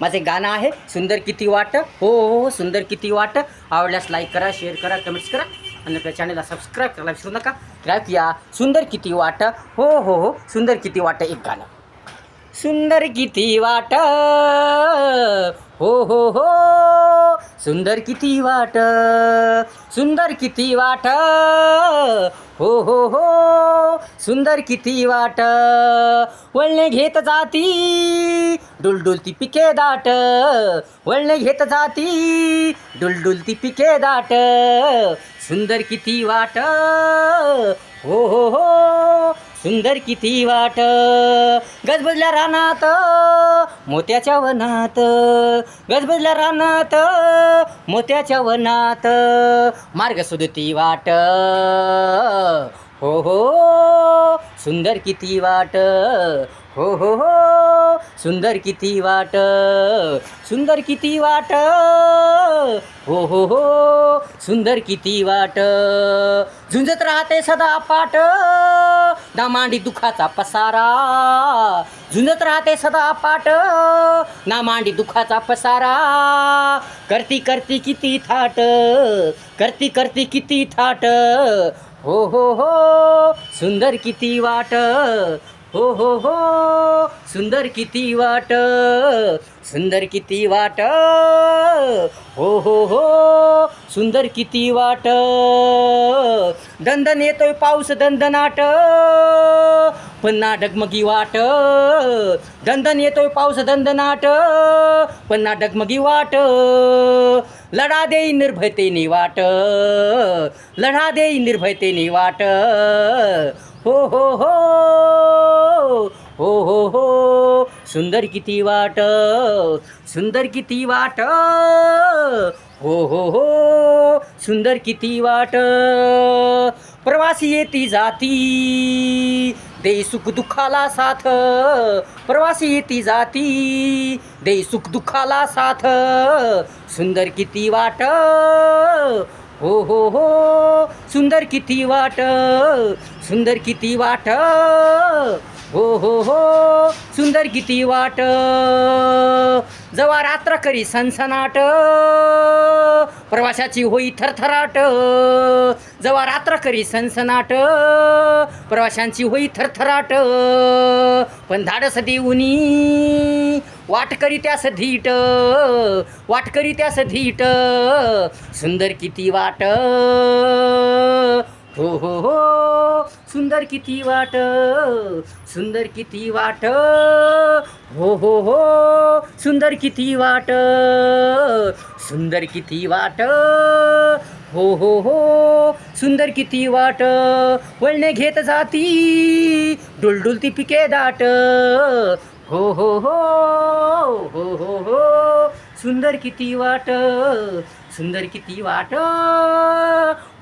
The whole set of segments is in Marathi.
माझे गाणं आहे सुंदर किती वाट हो हो हो सुंदर किती वाट. आवडल्यास लाईक करा शेअर करा कमेंट्स करा. आणि आपल्या चॅनलला सबस्क्राईब करायला विसरू नका. ऐकूया सुंदर किती वाट. हो हो हो सुंदर किती वाट एक गाणं. सुंदर किती वाट. हो हो हो. सुंदर किती वाट सुंदर किती वाट. हो हो हो सुंदर किती वाट. वळणे घेत जाती डुलडुलती पिके दाट. वळणे घेत जाती डुलडुलती पिके दाट. सुंदर किती वाट. हो हो हो. सुंदर किती वाट. गजबजल्या रानात मोत्याच्या वनात. गजबजल्या रानात मोत्याच्या वनात. मार्ग सुदती वाट. हो हो सुंदर किती वाट. हो हो हो. सुंदर किती वाट सुंदर किती वाट. हो हो हो सुंदर किती वाट. झुंजत राहते सदा पाट ना मांडी दुखाचा पसारा. झुंजत राहते सदा पाट ना मांडी दुखाचा पसारा. करती करती किती थाट करती करती किती थाट. हो हो हो सुंदर किती वाट. हो हो हो. सुंदर किती वाट सुंदर किती वाट. हो हो हो. सुंदर किती वाट. दंदन येतोय पाऊस दंदनाट. पुन्हा डगमगी वाट. दंदन येतोय पाऊस दंदनाट. पुन्हा डगमगी वाट. लढा देई निर्भयतेने वाट. लढा देई निर्भयतेने वाट. हो हो हो. हो हो हो. सुंदर किती वाट. सुंदर किती वाट. हो हो हो. सुंदर किती वाट. प्रवासी येती जाती. दे सुख दुःखाला साथ. प्रवासी येती जाती. दे सुख दुःखाला साथ. सुंदर किती वाट. हो हो हो. सुंदर किती वाट सुंदर किती वाट. हो हो हो. सुंदर किती वाट. जवा रात्र करी सनसनाट. प्रवाशाची होई थरथराट. जवा रात्र करी सनसनाट. प्रवाशांची होई थरथराट. पण धाडस देऊनी. वाट करी त्यास धीट वाट करी त्यास धीट. सुंदर किती वाट. हो हो हो. सुंदर किती वाट. सुंदर किती वाट. हो हो हो. सुंदर किती वाट. सुंदर किती वाट. हो हो हो. सुंदर किती वाट. वळणे घेत जाती डुलडुलती पिके दाट. हो हो हो हो हो हो. सुंदर किती वाट सुंदर किती वाट.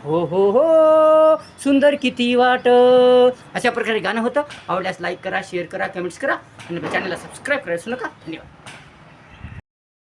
हो हो हो. सुंदर किती वाट. अशा प्रकारे गाणं होतं. आवडल्यास लाईक करा शेअर करा कमेंट्स करा. आणि चॅनलला सबस्क्राईब करायचं नका. धन्यवाद.